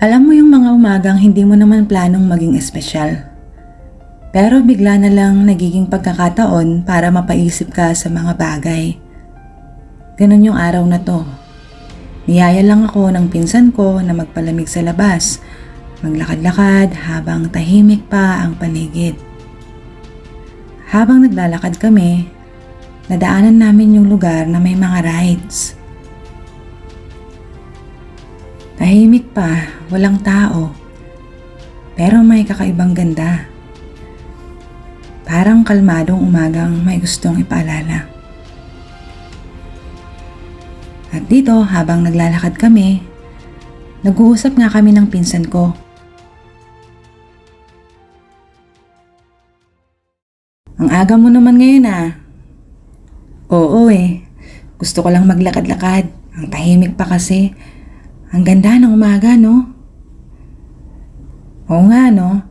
Alam mo yung mga umagang hindi mo naman planong maging espesyal. Pero bigla na lang nagiging pagkakataon para mapaisip ka sa mga bagay. Ganon yung araw na to. Niyaya lang ako ng pinsan ko na magpalamig sa labas, maglakad-lakad habang tahimik pa ang paligid. Habang naglalakad kami, nadaanan namin yung lugar na may mga rides. Tahimik pa, walang tao. Pero may kakaibang ganda. Parang kalmadong umagang may gustong ipaalala. At dito, habang naglalakad kami, nag-uusap nga kami ng pinsan ko. Ang aga mo naman ngayon ah. Oo eh. Gusto ko lang maglakad-lakad. Ang tahimik pa kasi. Ang ganda ng umaga, no? Oo nga, no?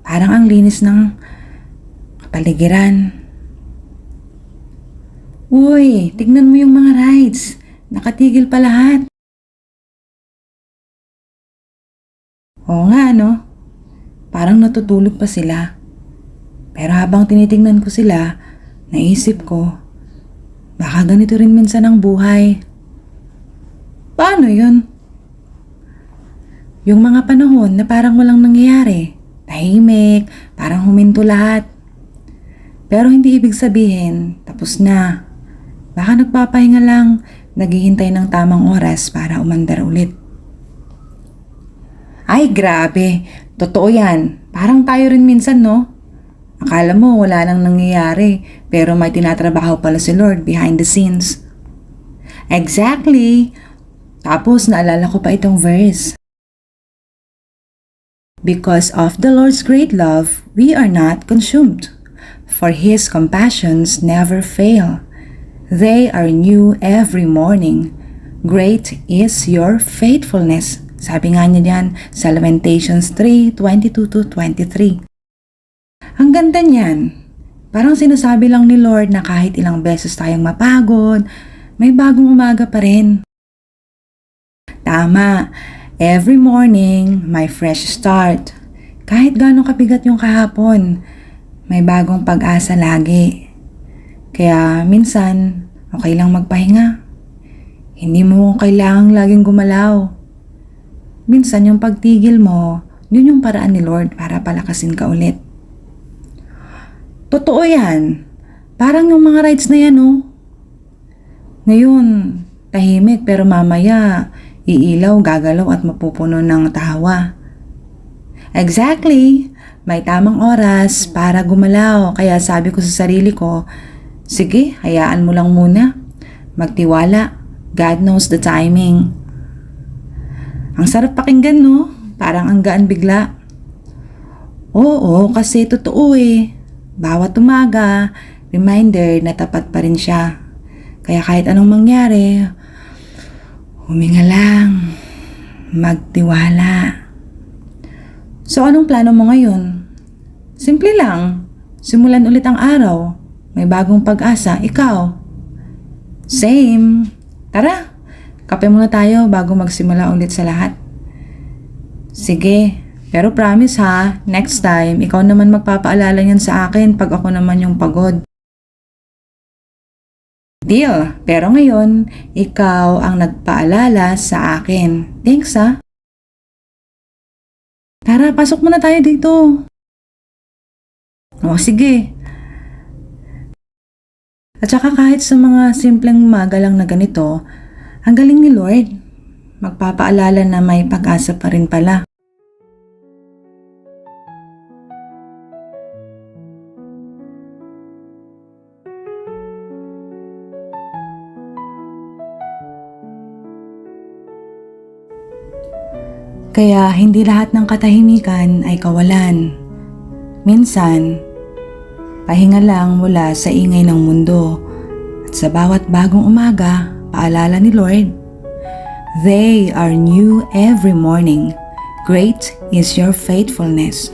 Parang ang linis ng kapaligiran. Uy, tignan mo yung mga rides. Nakatigil pa lahat. Oo nga, no? Parang natutulog pa sila. Pero habang tinitingnan ko sila, naisip ko, baka ganito rin minsan ang buhay. Paano yun? Yung mga panahon na parang walang nangyayari, tahimik, parang huminto lahat. Pero hindi ibig sabihin, tapos na. Baka nagpapahinga lang, naghihintay ng tamang oras para umandar ulit. Ay, grabe. Totoo yan. Parang tayo rin minsan, no? Akala mo wala nang nangyayari, pero may tinatrabaho pala si Lord behind the scenes. Exactly. Tapos naalala ko pa itong verse. Because of the Lord's great love, we are not consumed, for His compassions never fail. They are new every morning. Great is your faithfulness. Sabi nga niya dyan sa Lamentations 3, 22-23. Ang ganda niyan. Parang sinasabi lang ni Lord na kahit ilang beses tayong mapagod, may bagong umaga pa rin. Tama. Every morning, my fresh start. Kahit gano'ng kabigat yung kahapon, may bagong pag-asa lagi. Kaya minsan, okay lang magpahinga. Hindi mo kailangang laging gumalaw. Minsan yung pagtigil mo, yun yung paraan ni Lord para palakasin ka ulit. Totoo yan. Parang yung mga rides na yan, oh. Ngayon, tahimik pero mamaya, iilaw, gagalaw at mapupuno ng tawa. Exactly. May tamang oras para gumalaw. Kaya sabi ko sa sarili ko, sige, hayaan mo lang muna. Magtiwala. God knows the timing. Ang sarap pakinggan, no? Parang ang gaan bigla. Oo, kasi totoo eh. Bawat umaga, reminder na tapat pa rin siya. Kaya kahit anong mangyari, huminga lang, magtiwala. So anong plano mo ngayon? Simple lang, simulan ulit ang araw. May bagong pag-asa, ikaw. Same. Tara, kape muna tayo bago magsimula ulit sa lahat. Sige, pero promise ha, next time, ikaw naman magpapaalala niyan sa akin pag ako naman yung pagod. Deal, pero ngayon, ikaw ang nagpaalala sa akin. Thanks ha. Tara, pasok muna tayo dito. O sige. At saka kahit sa mga simpleng umaga lang na ganito, ang galing ni Lord. Magpapaalala na may pag-asa pa rin pala. Kaya hindi lahat ng katahimikan ay kawalan. Minsan, pahinga lang mula sa ingay ng mundo at sa bawat bagong umaga, paalala ni Lord, They are new every morning. Great is your faithfulness.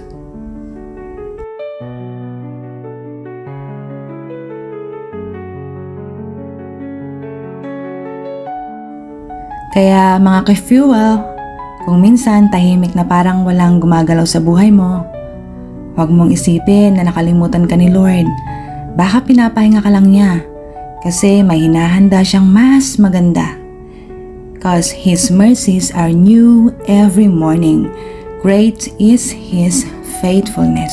Kaya mga ka-fuel, Kung minsan tahimik na parang walang gumagalaw sa buhay mo, huwag mong isipin na nakalimutan ka ni Lord. Baka pinapahinga ka lang niya kasi may hinahanda siyang mas maganda. Cause His mercies are new every morning. Great is His faithfulness.